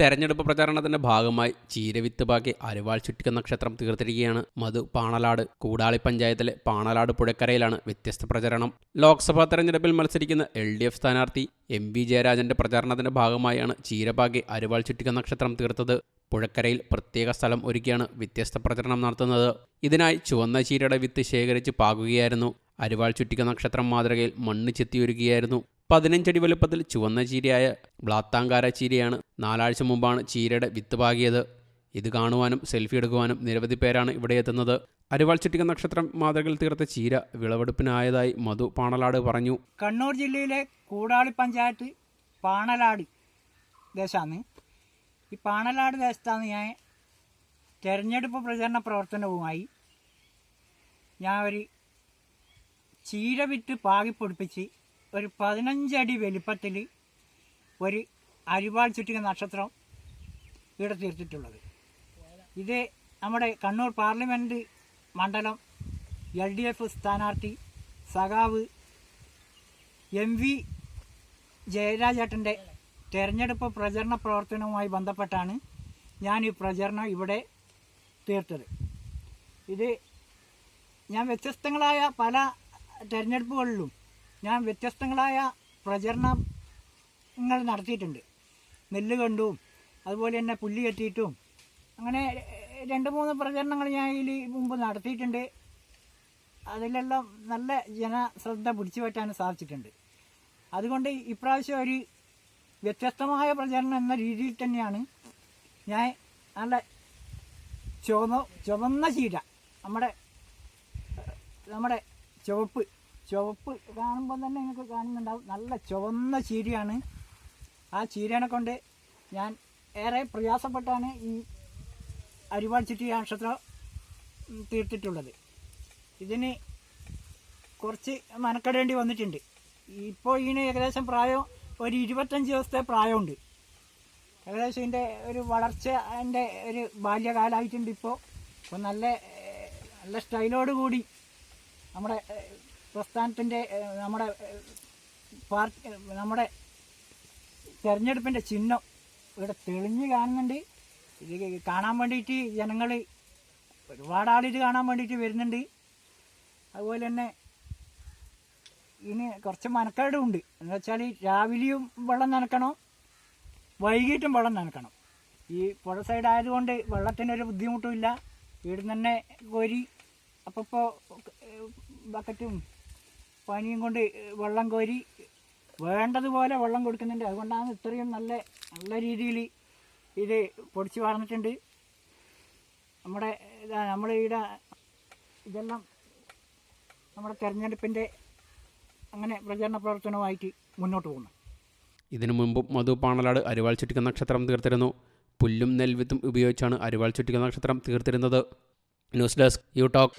തെരഞ്ഞെടുപ്പ് പ്രചാരണത്തിന്റെ ഭാഗമായി ചീരവിത്ത് ബാക്കി അരിവാൾ ചുറ്റിക നക്ഷത്രം തീർത്തിരിക്കുകയാണ്. മധു പാണലാട് കൂടാളി പഞ്ചായത്തിലെ പാണലാട് പുഴക്കരയിലാണ് വ്യത്യസ്ത പ്രചരണം. ലോക്സഭാ തെരഞ്ഞെടുപ്പിൽ മത്സരിക്കുന്ന എൽ ഡി എഫ് സ്ഥാനാർത്ഥി എം വി ജയരാജന്റെ പ്രചാരണത്തിന്റെ ഭാഗമായാണ് ചീരപാകി അരിവാൾ ചുറ്റിക നക്ഷത്രം തീർത്തത്. പുഴക്കരയിൽ പ്രത്യേക സ്ഥലം ഒരുക്കിയാണ് വ്യത്യസ്ത പ്രചരണം നടത്തുന്നത്. ഇതിനായി ചുവന്ന ചീരയുടെ വിത്ത് ശേഖരിച്ച് പാകുകയായിരുന്നു. അരിവാൾ ചുറ്റിക നക്ഷത്രം മാതൃകയിൽ മണ്ണ് ചെത്തിയൊരുക്കുകയായിരുന്നു പതിനഞ്ചടി വലുപ്പത്തിൽ ചുവന്ന ചീരയായ ബ്ലാത്താങ്കാര ചീരയാണ്. നാലാഴ്ച മുമ്പാണ് ചീരയുടെ വിത്ത് പാകിയത്. ഇത് കാണുവാനും സെൽഫി എടുക്കുവാനും നിരവധി പേരാണ് ഇവിടെ എത്തുന്നത്. അരിവാൾ ചുറ്റിക നക്ഷത്രം മാതൃകയിൽ തീർത്ത ചീര വിളവെടുപ്പിനായതായി മധു പാണലാട് പറഞ്ഞു. കണ്ണൂർ ജില്ലയിലെ കൂടാളി പഞ്ചായത്ത് പാണലാട് ദേശമാണ് ഈ പാണലാട് ദേശത്താണ് ഞാൻ തെരഞ്ഞെടുപ്പ് പ്രചരണ പ്രവർത്തനവുമായി ഞാൻ ഒരു ചീര വിറ്റ് പാകിപ്പൊടിപ്പിച്ച് ഒരു പതിനഞ്ചടി വലിപ്പത്തിൽ ഒരു അരിവാൾ ചുറ്റിക നക്ഷത്രം ഇവിടെ തീർത്തിട്ടുള്ളത്. ഇത് നമ്മുടെ കണ്ണൂർ പാർലമെന്റ് മണ്ഡലം എൽ ഡി എഫ് സ്ഥാനാർത്ഥി സഖാവ് എം വി ജയരാജേട്ടന്റെ തെരഞ്ഞെടുപ്പ് പ്രചരണ പ്രവർത്തനവുമായി ബന്ധപ്പെട്ടാണ് ഞാൻ ഈ പ്രചരണം ഇവിടെ തീർത്തത്. ഇത് ഞാൻ വ്യത്യസ്തങ്ങളായ പല തെരഞ്ഞെടുപ്പുകളിലും ഞാൻ വ്യത്യസ്തങ്ങളായ പ്രചരണങ്ങൾ നടത്തിയിട്ടുണ്ട്. നെല്ല് കണ്ടും അതുപോലെ തന്നെ പുല്ലി കെട്ടിയിട്ടും അങ്ങനെ രണ്ട് മൂന്ന് പ്രചരണങ്ങൾ ഞാൻ ഇതിൽ മുമ്പ് നടത്തിയിട്ടുണ്ട്. അതിലെല്ലാം നല്ല ജനശ്രദ്ധ പിടിച്ചു പറ്റാൻ സാധിച്ചിട്ടുണ്ട്. അതുകൊണ്ട് ഇപ്രാവശ്യം ഒരു വ്യത്യസ്തമായ പ്രചരണം എന്ന രീതിയിൽ തന്നെയാണ് ഞാൻ നല്ല ചുവന്ന ചുവന്ന ചീര നമ്മുടെ നമ്മുടെ ചുവപ്പ് ചുവപ്പ് കാണുമ്പോൾ തന്നെ നിങ്ങൾക്ക് കാണുന്നുണ്ടാവും. നല്ല ചുവന്ന ചീരയാണ്. ആ ചീരനെ കൊണ്ട് ഞാൻ ഏറെ പ്രയാസപ്പെട്ടാണ് ഈ അരിവാൾ ചുറ്റി നക്ഷത്രം തീർത്തിട്ടുള്ളത്. ഇതിന് കുറച്ച് മനക്കെടേണ്ടി വന്നിട്ടുണ്ട്. ഇപ്പോൾ ഇതിന് ഏകദേശം പ്രായം ഒരു ഇരുപത്തഞ്ച് ദിവസത്തെ പ്രായമുണ്ട്. ഏകദേശം ഇതിന്റെ ഒരു വളർച്ച എന്റെ ഒരു ബാല്യകാലമായിട്ടുണ്ട് ഇപ്പോൾ. ഇപ്പോൾ നല്ല നല്ല സ്റ്റൈലോട് കൂടി നമ്മുടെ പ്രസ്ഥാനത്തിന്റെ നമ്മുടെ പാർട്ടി നമ്മുടെ തെരഞ്ഞെടുപ്പിന്റെ ചിഹ്നം ഇവിടെ തെളിഞ്ഞ് കാണുന്നുണ്ട്. ഇത് കാണാൻ വേണ്ടിയിട്ട് ജനങ്ങൾ ഒരുപാട് ആളിത് കാണാൻ വേണ്ടിയിട്ട് വരുന്നുണ്ട്. അതുപോലെ തന്നെ ഇനി കുറച്ച് മനക്കേടുണ്ട് എന്ന് വെച്ചാൽ രാവിലെയും വെള്ളം നനക്കണം വൈകിട്ടും വെള്ളം നനക്കണം. ഈ പുഴ സൈഡ് ആയതുകൊണ്ട് വെള്ളത്തിനൊരു ബുദ്ധിമുട്ടുമില്ല ഇവിടുന്ന് തന്നെ കോരി അപ്പോൾ ബക്കറ്റും പനിയും കൊണ്ട് വെള്ളം കോരി വേണ്ടതുപോലെ വെള്ളം കൊടുക്കുന്നുണ്ട്. അതുകൊണ്ടാണ് ഇത്രയും നല്ല നല്ല രീതിയിൽ ഇത് പൊടിച്ച് വളർന്നിട്ടുണ്ട്. നമ്മുടെ ഇതാ നമ്മൾ ഇവിടെ ഇതെല്ലാം നമ്മുടെ തെരഞ്ഞെടുപ്പിന്റെ അങ്ങനെ പ്രചരണ പ്രവർത്തനവുമായിട്ട് മുന്നോട്ട് പോകുന്നു. ഇതിനു മുമ്പും മധു പാണലാട് അരിവാൾ ചുറ്റിക്ക നക്ഷത്രം തീർത്തിരുന്നു. പുല്ലും നെൽവിത്തും ഉപയോഗിച്ചാണ് അരിവാൾ ചുറ്റിക്ക നക്ഷത്രം തീർത്തിരുന്നത്. News desk you talk.